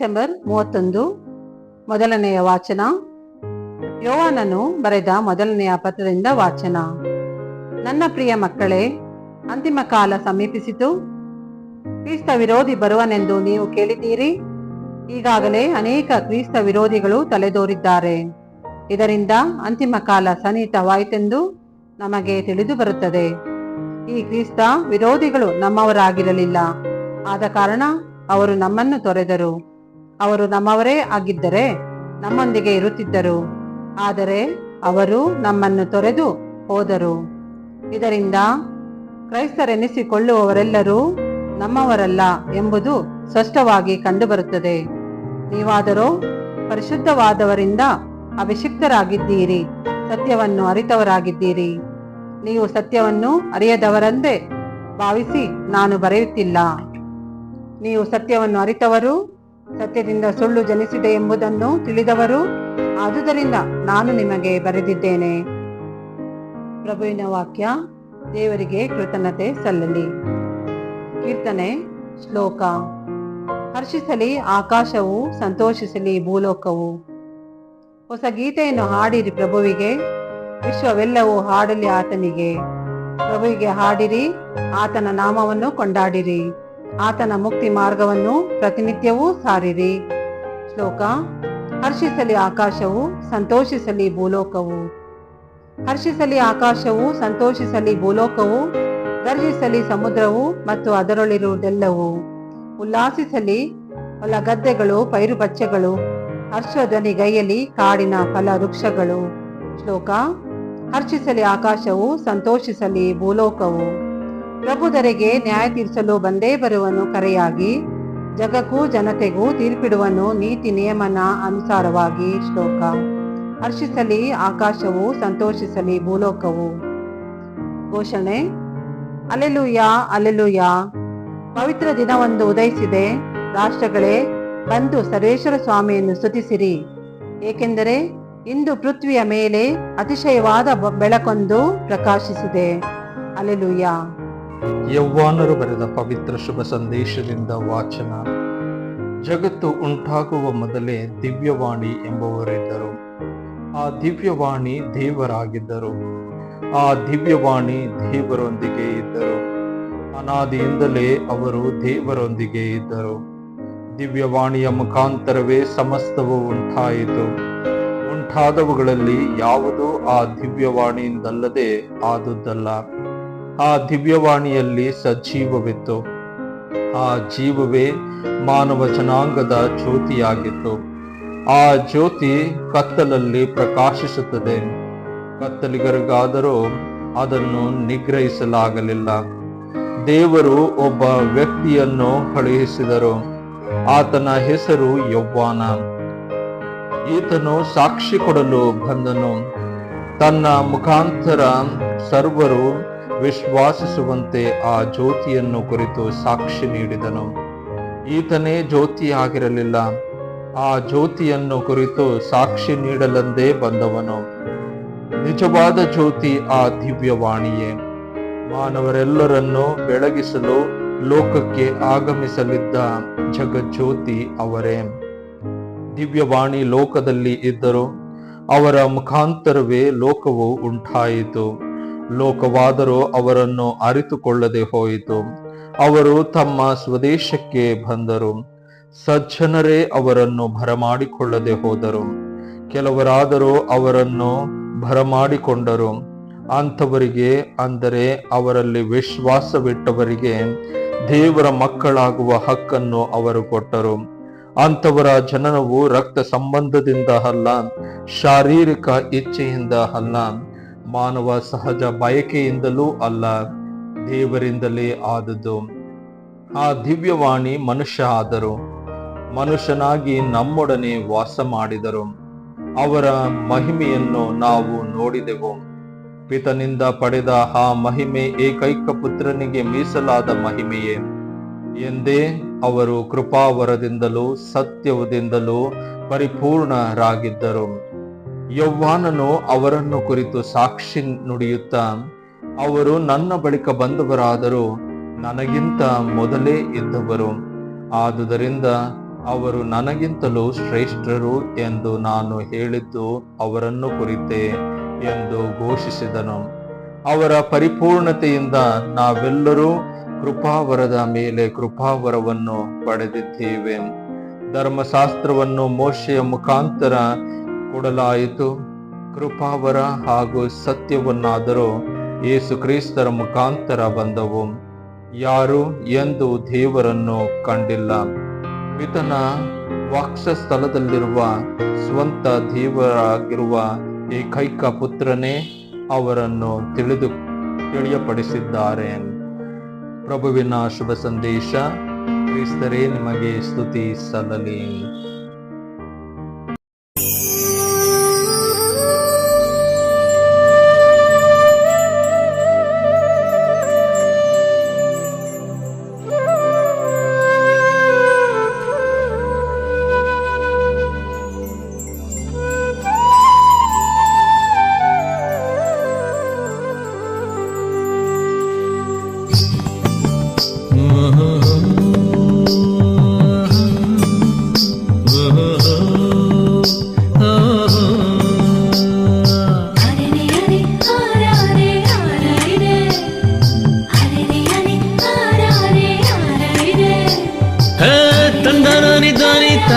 December ಮೂವತ್ತೊಂದು ಮೊದಲನೆಯ ವಾಚನ. ಯೋವಾನನು ಬರೆದ ಮೊದಲನೆಯ ಪತ್ರದಿಂದ ವಾಚನ. ನನ್ನ ಪ್ರಿಯ ಮಕ್ಕಳೇ, ಅಂತಿಮ ಕಾಲ ಸಮೀಪಿಸಿತು. ಕ್ರಿಸ್ತ ವಿರೋಧಿ ಬರುವನೆಂದು ನೀವು ಕೇಳಿದ್ದೀರಿ? ಈಗಾಗಲೇ ಅನೇಕ ಕ್ರಿಸ್ತ ವಿರೋಧಿಗಳು ತಲೆದೋರಿದ್ದಾರೆ. ಇದರಿಂದ ಅಂತಿಮ ಕಾಲ ಸನ್ನಿಹಿತವಾಯಿತೆಂದು ನಮಗೆ ತಿಳಿದು ಬರುತ್ತದೆ. ಈ ಕ್ರಿಸ್ತ ವಿರೋಧಿಗಳು ನಮ್ಮವರಾಗಿರಲಿಲ್ಲ. ಆದ ಕಾರಣ ಅವರು ನಮ್ಮನ್ನು ತೊರೆದರು. ಅವರು ನಮ್ಮವರೇ ಆಗಿದ್ದರೆ ನಮ್ಮೊಂದಿಗೆ ಇರುತ್ತಿದ್ದರು. ಆದರೆ ಅವರು ನಮ್ಮನ್ನು ತೊರೆದು ಹೋದರು. ಇದರಿಂದ ಕ್ರೈಸ್ತರೆನಿಸಿಕೊಳ್ಳುವವರೆಲ್ಲರೂ ನಮ್ಮವರಲ್ಲ ಎಂಬುದು ಸ್ಪಷ್ಟವಾಗಿ ಕಂಡುಬರುತ್ತದೆ. ನೀವಾದರೂ ಪರಿಶುದ್ಧವಾದವರಿಂದ ಅಭಿಷಿಕ್ತರಾಗಿದ್ದೀರಿ, ಸತ್ಯವನ್ನು ಅರಿತವರಾಗಿದ್ದೀರಿ. ನೀವು ಸತ್ಯವನ್ನು ಅರಿಯದವರಂದೇ ಭಾವಿಸಿ ನಾನು ಬರೆಯುತ್ತಿಲ್ಲ. ನೀವು ಸತ್ಯವನ್ನು ಅರಿತವರು ಸತ್ಯದಿಂದ ಸುಳ್ಳು ಜನಿಸಿದೆ ಎಂಬುದನ್ನು ತಿಳಿದವರು. ಆದುದರಿಂದ ನಾನು ನಿಮಗೆ ಬರೆದಿದ್ದೇನೆ. ಪ್ರಭುವಿನ ವಾಕ್ಯ, ದೇವರಿಗೆ ಕೃತಜ್ಞತೆ ಸಲ್ಲಲಿ. ಕೀರ್ತನೆ, ಶ್ಲೋಕ. ಹರ್ಷಿಸಲಿ, ಆಕಾಶವು, ಸಂತೋಷಿಸಲಿ, ಭೂಲೋಕವು. ಹೊಸ ಗೀತೆಯನ್ನು ಹಾಡಿರಿ ಪ್ರಭುವಿಗೆ. ವಿಶ್ವವೆಲ್ಲವೂ ಹಾಡಲಿ ಆತನಿಗೆ. ಪ್ರಭುವಿಗೆ ಹಾಡಿರಿ, ಆತನ ನಾಮವನ್ನು ಕೊಂಡಾಡಿರಿ. ಆತನ ಮುಕ್ತಿ ಮಾರ್ಗವನ್ನು ಪ್ರತಿನಿತ್ಯವೂ ಸಾರಿರಿ. ಶ್ಲೋಕ, ಹರ್ಷಿಸಲಿ ಆಕಾಶವು, ಸಂತೋಷಿಸಲಿ ಭೂಲೋಕವು. ಹರ್ಷಿಸಲಿ ಆಕಾಶವು, ಸಂತೋಷಿಸಲಿ ಭೂಲೋಕವು ಗರ್ಜಿಸಲಿ ಸಮುದ್ರವು ಮತ್ತು ಅದರೊಳಿರುವುದೆಲ್ಲವೂ ಉಲ್ಲಾಸಿಸಲಿ ಹೊಲ ಗದ್ದೆಗಳು ಪೈರು ಬಚ್ಚೆಗಳು ಹರ್ಷಧ್ವನಿಗೈಯಲಿ ಕಾಡಿನ ಫಲ ವೃಕ್ಷಗಳು ಶ್ಲೋಕ, ಹರ್ಷಿಸಲಿ ಆಕಾಶವು, ಸಂತೋಷಿಸಲಿ ಭೂಲೋಕವು. ಪ್ರಭುದರಿಗೆ ನ್ಯಾಯ ತೀರಿಸಲು ಬಂದೇ ಬರುವನು ಕರೆಯಾಗಿ, ಜಗಕ್ಕೂ ಜನತೆಗೂ ತೀರ್ಪಿಡುವನು ನೀತಿ ನಿಯಮನ ಅನುಸಾರವಾಗಿ ಶ್ಲೋಕ. ಹರ್ಷಿಸಲಿ, ಆಕಾಶವು ಸಂತೋಷಿಸಲಿ, ಭೂಲೋಕವು. ಘೋಷಣೆ ಅಲೆಲುಯ ಅಲೆಲುಯ ಪವಿತ್ರ ದಿನವೊಂದು ಉದಯಿಸಿದೆ. ರಾಷ್ಟ್ರಗಳೇ, ಬಂದು ಸರ್ವೇಶ್ವರ ಸ್ವಾಮಿಯನ್ನು ಸ್ತುತಿಸಿರಿ. ಏಕೆಂದರೆ, ಇಂದು ಪೃಥ್ವಿಯ ಮೇಲೆ ಅತಿಶಯವಾದ ಬೆಳಕೊಂದು ಪ್ರಕಾಶಿಸಿದೆ. ಅಲೆಲುಯ್ಯ. ಯೌವಾನರು ಬರೆದ ಪವಿತ್ರ ಶುಭ ಸಂದೇಶದಿಂದ ವಾಚನ. ಜಗತ್ತು ಉಂಟಾಗುವ ಮೊದಲೇ ದಿವ್ಯವಾಣಿ ಎಂಬುವರಿದ್ದರು. ಆ ದಿವ್ಯವಾಣಿ ದೇವರಾಗಿದ್ದರು. ಆ ದಿವ್ಯವಾಣಿ ದೇವರೊಂದಿಗೆ ಇದ್ದರು. ಅನಾದಿಯಿಂದಲೇ ಅವರು ದೇವರೊಂದಿಗೆ ಇದ್ದರು. ದಿವ್ಯವಾಣಿಯ ಮುಖಾಂತರವೇ ಸಮಸ್ತವು ಉಂಟಾಯಿತು. ಉಂಟಾದವುಗಳಲ್ಲಿ ಯಾವುದೂ ಆ ದಿವ್ಯವಾಣಿಯಿಂದಲ್ಲದೆ ಆದುದಲ್ಲ. ಆ ದಿವ್ಯವಾಣಿಯಲ್ಲಿ ಸಜೀವವಿತ್ತು. ಆ ಜೀವವೇ ಮಾನವ ಜನಾಂಗದ ಜ್ಯೋತಿಯಾಗಿತ್ತು. ಆ ಜ್ಯೋತಿ ಕತ್ತಲಲ್ಲಿ ಪ್ರಕಾಶಿಸುತ್ತದೆ. ಕತ್ತಲಿಗರಿಗಾದರೂ ಅದನ್ನು ನಿಗ್ರಹಿಸಲಾಗಲಿಲ್ಲ. ದೇವರು ಒಬ್ಬ ವ್ಯಕ್ತಿಯನ್ನು ಕಳುಹಿಸಿದರು. ಆತನ ಹೆಸರು ಯೌವಾನ ಈತನು ಸಾಕ್ಷಿ ಕೊಡಲು ಬಂದನು. ತನ್ನ ಮುಖಾಂತರ ಸರ್ವರು ವಿಶ್ವಾಸಿಸುವಂತೆ ಆ ಜ್ಯೋತಿಯನ್ನು ಕುರಿತು ಸಾಕ್ಷಿ ನೀಡಿದನು. ಈತನೇ ಜ್ಯೋತಿಯಾಗಿರಲಿಲ್ಲ. ಆ ಜ್ಯೋತಿಯನ್ನು ಕುರಿತು ಸಾಕ್ಷಿ ನೀಡಲೆಂದೇ ಬಂದವನು. ನಿಜವಾದ ಜ್ಯೋತಿ ಆ ದಿವ್ಯವಾಣಿಯೇ. ಮಾನವರೆಲ್ಲರನ್ನು ಬೆಳಗಿಸಲು ಲೋಕಕ್ಕೆ ಆಗಮಿಸಲಿದ್ದ ಜಗಜ್ಯೋತಿ ಅವರೇ. ದಿವ್ಯವಾಣಿ ಲೋಕದಲ್ಲಿ ಇದ್ದರು. ಅವರ ಮುಖಾಂತರವೇ ಲೋಕವು ಉಂಟಾಯಿತು. ಲೋಕವಾದರೂ ಅವರನ್ನು ಅರಿತುಕೊಳ್ಳದೆ ಹೋಯಿತು. ಅವರು ತಮ್ಮ ಸ್ವದೇಶಕ್ಕೆ ಬಂದರು. ಸಜ್ಜನರೇ ಅವರನ್ನು ಬರಮಾಡಿಕೊಳ್ಳದೆ ಹೋದರು. ಕೆಲವರಾದರೂ ಅವರನ್ನು ಬರಮಾಡಿಕೊಂಡರು ಅಂಥವರಿಗೆ, ಅಂದರೆ ಅವರಲ್ಲಿ ವಿಶ್ವಾಸವಿಟ್ಟವರಿಗೆ, ದೇವರ ಮಕ್ಕಳಾಗುವ ಹಕ್ಕನ್ನು ಅವರು ಕೊಟ್ಟರು. ಅಂಥವರ ಜನನವು ರಕ್ತ ಸಂಬಂಧದಿಂದ ಅಲ್ಲ, ಶಾರೀರಿಕ ಇಚ್ಛೆಯಿಂದ ಅಲ್ಲ. ಮಾನವ ಸಹಜ ಬಯಕೆಯಿಂದಲೂ ಅಲ್ಲ, ದೇವರಿಂದಲೇ ಆದದ್ದು. ಆ ದಿವ್ಯವಾಣಿ ಮನುಷ್ಯ ಆದರು. ಮನುಷ್ಯನಾಗಿ ನಮ್ಮೊಡನೆ ವಾಸ ಮಾಡಿದರು. ಅವರ ಮಹಿಮೆಯನ್ನು ನಾವು ನೋಡಿದೆವು. ಪಿತನಿಂದ ಪಡೆದ ಆ ಮಹಿಮೆ ಏಕೈಕ ಪುತ್ರನಿಗೆ ಮೀಸಲಾದ ಮಹಿಮೆಯೇ. ಎಂದೇ ಅವರು ಕೃಪಾವರದಿಂದಲೂ, ಸತ್ಯದಿಂದಲೂ ಪರಿಪೂರ್ಣರಾಗಿದ್ದರು. ಯೌವಾನನು ಅವರನ್ನು ಕುರಿತು ಸಾಕ್ಷಿ ನುಡಿಯುತ್ತಾ, ಅವರು ನನ್ನ ಬಳಿಕ ಬಂದವರಾದರೂ ನನಗಿಂತ ಮೊದಲೇ ಇದ್ದವರು. ಆದುದರಿಂದ ಅವರು ನನಗಿಂತಲೂ ಶ್ರೇಷ್ಠರು ಎಂದು ನಾನು ಹೇಳಿದ್ದು ಅವರನ್ನು ಕುರಿತೆ ಎಂದು ಘೋಷಿಸಿದನು. ಅವರ ಪರಿಪೂರ್ಣತೆಯಿಂದ ನಾವೆಲ್ಲರೂ ಕೃಪಾವರದ ಮೇಲೆ ಕೃಪಾವರವನ್ನು ಪಡೆದಿದ್ದೇವೆ. ಧರ್ಮಶಾಸ್ತ್ರವನ್ನು ಮೋಶೆಯ ಮುಖಾಂತರ ಕೊಡಲಾಯಿತು. ಕೃಪಾವರ ಹಾಗೂ ಸತ್ಯವನ್ನಾದರೂ ಯೇಸು ಕ್ರಿಸ್ತರ ಮುಖಾಂತರ ಬಂದವು. ಯಾರು ಎಂದು ದೇವರನ್ನು ಕಂಡಿಲ್ಲ. ಪಿತನ ವಾಕ್ಷಸ್ಥಲದಲ್ಲಿರುವ ಸ್ವಂತ ದೇವರಾಗಿರುವ ಏಕೈಕ ಪುತ್ರನೇ ಅವರನ್ನು ತಿಳಿದು ತಿಳಿಯಪಡಿಸಿದ್ದಾರೆ. ಪ್ರಭುವಿನ ಶುಭ ಸಂದೇಶ, ಕ್ರಿಸ್ತರೇ, ನಿಮಗೆ ಸ್ತುತಿ ಸಲ್ಲಲಿ.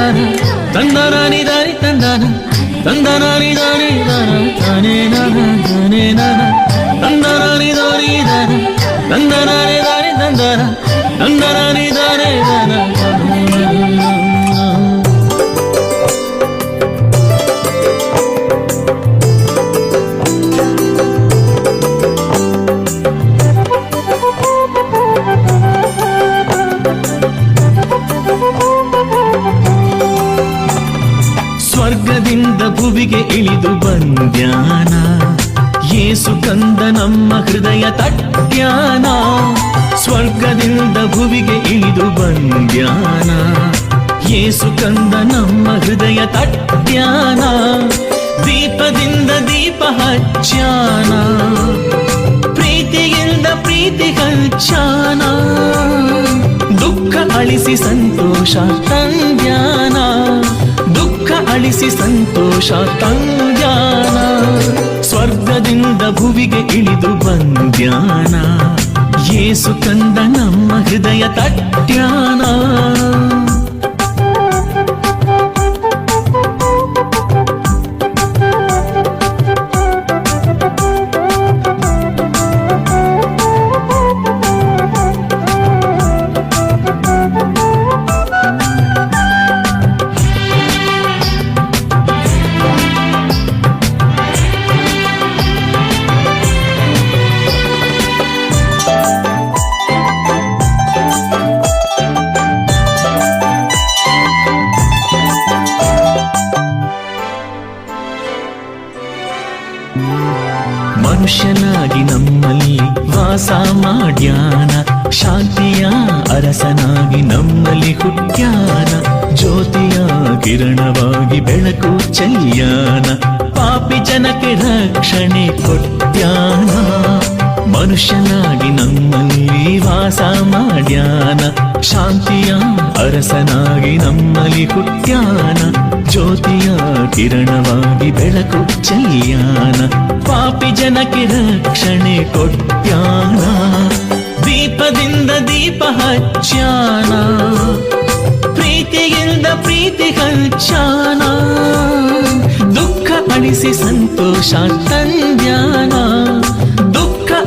తందానా తందానాని దాని తందానా తందానాని దాని దానా తానే నానా తానే నానా తందానాని దాని దానా తందానాని దాని తందానా తందానాని దానే దానా. ಕಂದ ನಮ್ಮ ಹೃದಯ ತಟ್ಯಾನ, ಸ್ವರ್ಗದಿಂದ ಭುವಿಗೆ ಇಳಿದು ಬಂದ್ಯಾನ. ಏಸು ಕಂದ ನಮ್ಮ ಹೃದಯ ತಟ್ಯಾನ, ದೀಪದಿಂದ ದೀಪ ಹಚ್ಚಾನ ಪ್ರೀತಿಯಿಂದ ಪ್ರೀತಿ ಹಚ್ಚಾನ ದುಃಖ ಅಳಿಸಿ ಸಂತೋಷ ತಂದ್ಯಾನ. ಅಳಿಸಿ ಸಂತೋಷ ತಂದ್ಯಾನ. ಸ್ವರ್ಗದಿಂದ ಭುವಿಗೆ ಇಳಿದು ಬಂದ್ಯಾನ. ಯೇಸು ಕಂದ ನಮ್ಮ ಹೃದಯ ತಟ್ಯಾನ. ಮನುಷ್ಯನಾಗಿ ನಮ್ಮಲ್ಲಿ ವಾಸ ಮಾಡ್ಯಾನ, ಶಾಂತಿಯ ಅರಸನಾಗಿ ನಮ್ಮಲ್ಲಿ ಹುಟ್ಟ್ಯಾನ ಜ್ಯೋತಿಯ ಕಿರಣವಾಗಿ ಬೆಳಕು ಚೆಲ್ಯಾನ, ಪಾಪಿ ಜನಕ್ಕೆ ರಕ್ಷಣೆ ಕೊಟ್ಟ್ಯಾನ ಮನುಷ್ಯನಾಗಿ ನಮ್ಮಲ್ಲಿ ವಾಸ ಮಾಡ್ಯಾನ. ಶಾಂತಿಯ ಅರಸನಾಗಿ ನಮ್ಮಲ್ಲಿ ಹುಟ್ಟ್ಯಾನ ಜ್ಯೋತಿಯ ಕಿರಣವಾಗಿ ಬೆಳಕು ಚೆಲ್ಯಾನ. ಪಾಪಿ ಜನಕ್ಕೆ ರಕ್ಷಣೆ ಕೊಟ್ಟ್ಯಾನ ದೀಪದಿಂದ ದೀಪ ಹಚ್ಚಾನ ಪ್ರೀತಿಯಿಂದ ಪ್ರೀತಿ ಹಚ್ಚಾನ ದುಃಖ ಅಳಿಸಿ ಸಂತೋಷ ತಂದ್ಯಾನ. ದುಃಖ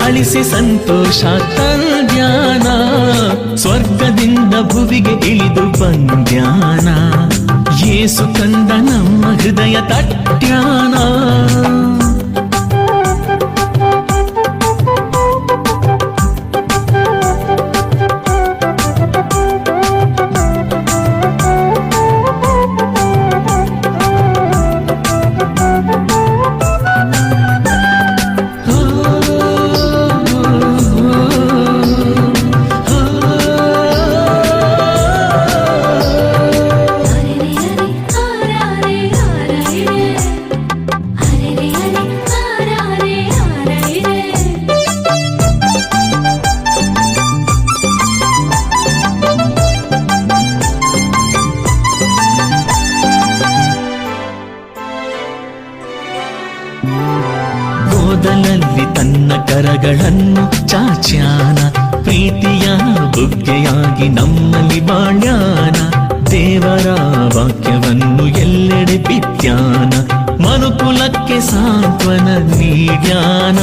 ಅಳಿಸಿ ಸಂತೋಷ ತಂದ್ಯಾನ ಸ್ವರ್ಗದಿಂದ ಭುವಿಗೆ ಇಳಿದು ಬಂದ್ಯಾನ ಏಸು ಕಂದ ನಮ್ಮ ಹೃದಯ ತಟ್ಯಾನ. ಕರಗಳನ್ನು ಚಾಚ್ಯಾನ, ಪ್ರೀತಿಯ ಬುಗ್ಗೆಯಾಗಿ ನಮ್ಮಲ್ಲಿ ಬಾಳ್ಯಾನ. ದೇವರ ವಾಕ್ಯವನ್ನು ಎಲ್ಲೆಡೆ ಬಿತ್ಯಾನ, ಮನುಕುಲಕ್ಕೆ ಸಾಂತ್ವನ ನೀಡ್ಯಾನ.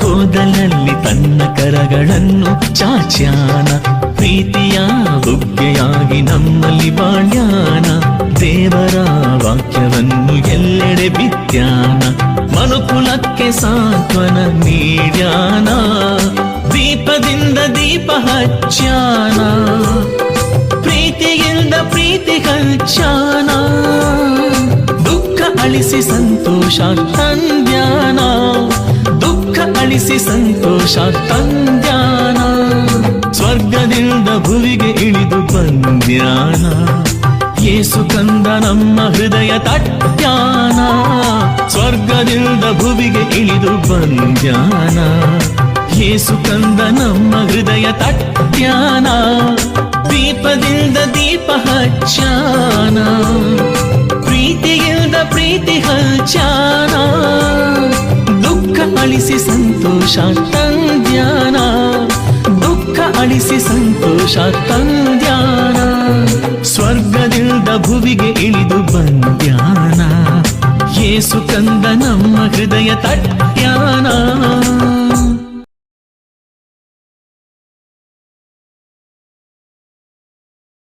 ಗೋದಲಲ್ಲಿ ತನ್ನ ಕರಗಳನ್ನು ಚಾಚ್ಯಾನ, ಪ್ರೀತಿಯ ಬುಗ್ಗೆಯಾಗಿ ನಮ್ಮಲ್ಲಿ ಬಾಳ್ಯಾನ. ದೇವರ ವಾಕ್ಯವನ್ನು ಎಲ್ಲೆಡೆ ಬಿತ್ಯಾನ ಮನುಕುಲಕ್ಕೆ ಸಾಂತ್ವನ ನೀಡ್ಯಾನ, ದೀಪದಿಂದ ದೀಪ ಹಚ್ಚಾನ ಪ್ರೀತಿಯಿಂದ ಪ್ರೀತಿ ಹಚ್ಚಾನ ದುಃಖ ಅಳಿಸಿ ಸಂತೋಷ ತಂದ್ಯಾನ, ದುಃಖ ಅಳಿಸಿ ಸಂತೋಷ ತಂದ್ಯಾನ, ಸ್ವರ್ಗದಿಂದ ಭುವಿಗೆ ಇಳಿದು ಬಂದ್ಯಾನ. ಯೇಸು ಕಂದ ನಮ್ಮ ಹೃದಯ ತಟ್ಟ್ಯಾನ ಸ್ವರ್ಗದಿಂದ ಭುವಿಗೆ ಇಳಿದು ಬಂದ್ಯಾನ. ಏಸು ಕಂದ ನಮ್ಮ ಹೃದಯ ತಟ್ಟ್ಯಾನ ದೀಪದಿಂದ ದೀಪ ಹಚ್ಚಾನ ಪ್ರೀತಿಯಿಂದ ಪ್ರೀತಿ ಹಚ್ಚಾನ ದುಃಖ ಅಳಿಸಿ ಸಂತೋಷ ತಂದ್ಯಾನ. ದುಃಖ ಅಳಿಸಿ ಸಂತೋಷ ತಂದ್ಯಾನ. ಭುವಿಗೆ ಇಳಿದು ಬಂದ್ಯಾನ. ಯೇಸು ಕಂದ ನಮ್ಮ ಹೃದಯ ತಟ್ಟ್ಯಾನ